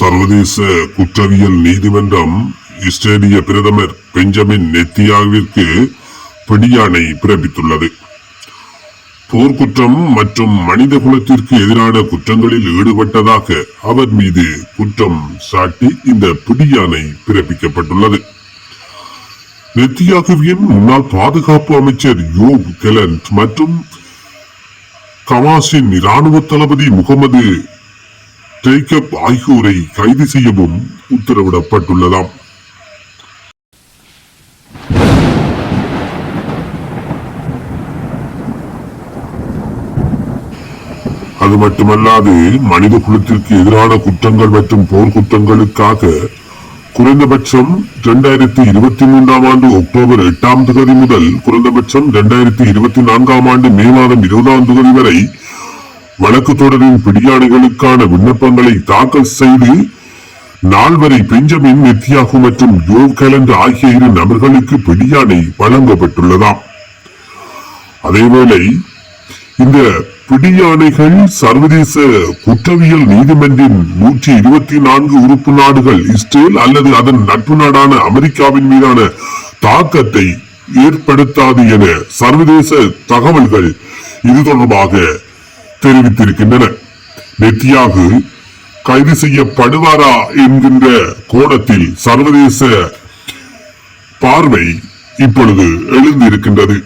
சர்வதேச குற்றவியல் நீதிமன்றம் இஸ்ரேலிய பிரதமர் பெஞ்சமின் நெத்தியாவிற்கு பிடியாணை பிறப்பித்துள்ளது. போர்க்குற்றம் மற்றும் மனித குலத்திற்கு எதிரான குற்றங்களில் ஈடுபட்டதாக அவர் மீது குற்றம் சாட்டி இந்த பிடியாணை பிறப்பிக்கப்பட்டுள்ளது. நெத்தியாகுவின் முன்னாள் பாதுகாப்பு அமைச்சர் யோப் கெலண்ட் மற்றும் கமாஸின் இராணுவ தளபதி முகமது ஜேக்கப் ஆகியோரை கைது செய்யவும் உத்தரவிடப்பட்டுள்ளதாம். அது மட்டுமல்லாது மனித குலத்திற்கு எதிரான குற்றங்கள் மற்றும் போர்க்குற்றங்களுக்காக குறைந்தபட்சம் இரண்டாயிரத்தி இருபத்தி மூன்றாம் ஆண்டு அக்டோபர் எட்டாம் தேதி முதல் குறைந்தபட்சம் இரண்டாயிரத்தி இருபத்தி நான்காம் ஆண்டு மே மாதம் இருபதாம் தேதி வரை வழக்கு தொடரின் பிடியாணைகளுக்கான விண்ணப்பங்களை தாக்கல் செய்து நாள் வரை பெஞ்சமின் நெத்தியாகு மற்றும் யோவ் கலண்ட் ஆகிய இரு நபர்களுக்கு பிடியாணை வழங்கப்பட்டுள்ளதாம். அதேவேளை இந்த பிடியாணைகள் சர்வதேச குற்றவியல் நீதிமன்றின் நூற்றி இருபத்தி நான்கு உறுப்பு நாடுகள் இஸ்ரேல் அல்லது அதன் நட்பு நாடான அமெரிக்காவின் மீதான தாக்கத்தை ஏற்படுத்தாது என சர்வதேச தகவல்கள் இது தொடர்பாக தெரிவித்திருக்கின்றன. நெத்தியாகு கைது செய்யப்படுவாரா என்கின்ற கோணத்தில் சர்வதேச பார்வை இப்பொழுது எழுந்திருக்கின்றது.